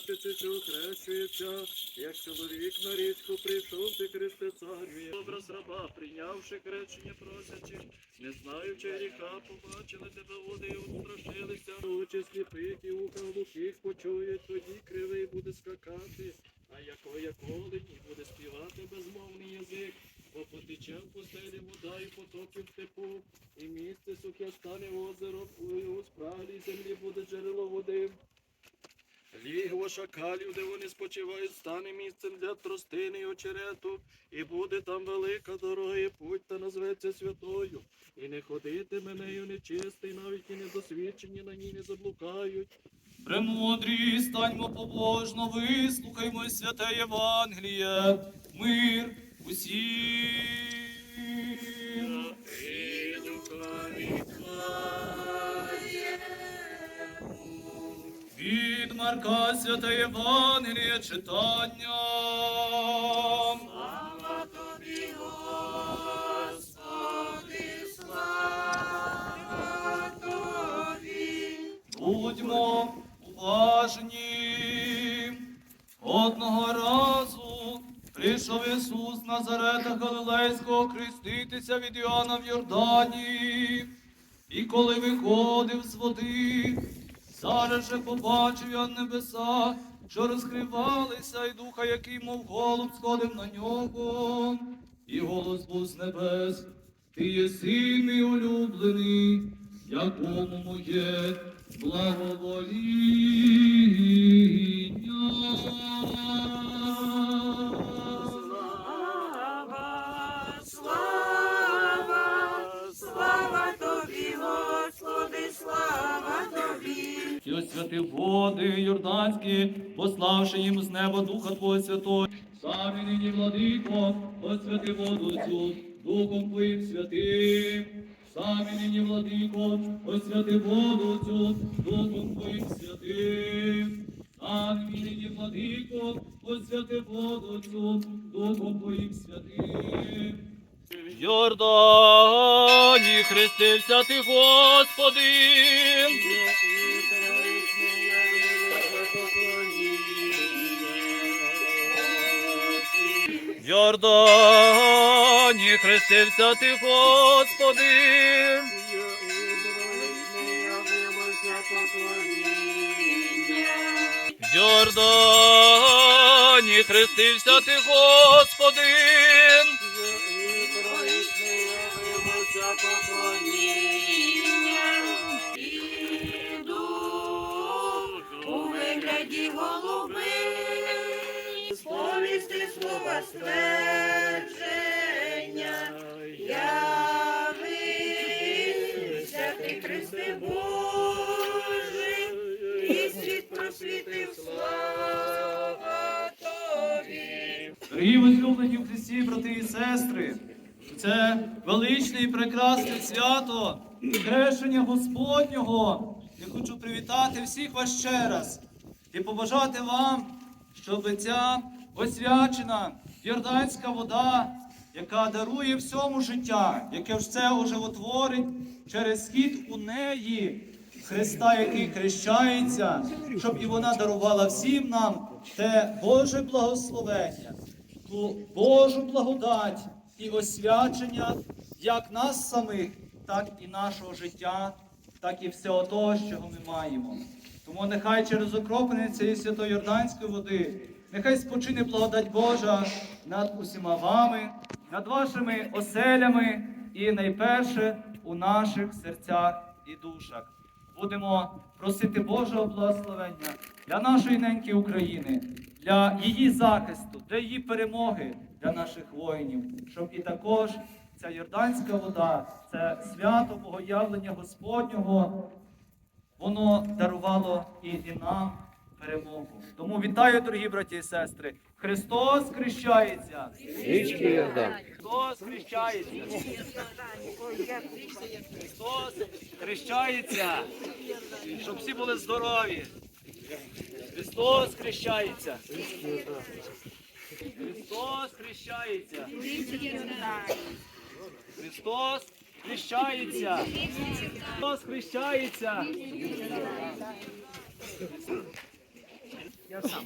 що хрещується, як чоловік на річку прийшов, ти Христе царю. Образ раба, прийнявши хрещення просячи, не знаючи гріха, побачили тебе води і устрашилися. Очі сліпих і вуха глухих почують, тоді кривий буде скакати, а яко як голені буде співати безмовний язик. Бо потече в пустелі вода і потоки в степу, і місце сухе стане озеро, у спраглій землі буде джерело води. Лігво шакалів, де вони спочивають, стане місцем для тростини й очерету, і буде там велика дорога, і путь та назветься святою. І не ходитиме нею нечистий, навіть і недосвідчені на ній не заблукають. Премудрі, станьмо побожно, вислухаймо святе Євангеліє, мир усім. Марка святе Євангеліє читання. Слава тобі, Господи, слава тобі. Будьмо уважні. Одного разу прийшов Ісус з Назарета Галилейського хреститися від Іоанна в Йордані. І коли виходив з води, зараз же побачив я небеса, що розкривалися, і духа, який, мов голуб, сходив на нього. І голос був з небес. Ти є син мій улюблений, якому моє благовоління. І освятив води Йорданські, пославши їм з неба Духа Твого Святого. Самі нині, владико, освяти воду цю, Духом Твоїм святим. Самі нині, владико, освяти воду цю, Духом Твоїм святим. Самі нині, владико, освяти воду цю, Духом Твоїм святим. В Йордані хрестився ти, Господи. Йордані хрестився ти, Господи. Йордані хрестився ти, Господи. Іду у вигляді голуби, ствердження. Явився ти, Христе Божий, і світ просвітив слава тобі. Дорогі возлюблені в Христі, брати і сестри, це величне і прекрасне свято хрещення Господнього. Я хочу привітати всіх вас ще раз і побажати вам, щоб ця освячена йорданська вода, яка дарує всьому життя, яке все оживотворить через схід у неї. Христа, який хрещається, щоб і вона дарувала всім нам те Боже благословення, ту Божу благодать і освячення як нас самих, так і нашого життя, так і всього того, що ми маємо. Тому нехай через окроплення цієї свято-йорданської води, нехай спочине благодать Божа над усіма вами, над вашими оселями і найперше у наших серцях і душах. Будемо просити Божого благословення для нашої неньки України, для її захисту, для її перемоги, для наших воїнів, щоб і також ця Йорданська вода, це свято Богоявлення Господнього, воно дарувало і, і нам перемогу. Тому вітаю, дорогі браті і сестри! Христос хрещається! Христос хрещається! Христос хрещається! Щоб всі були здорові! Христос хрещається! Христос хрещається! Христос хрещається! Христос хрещається! Я сам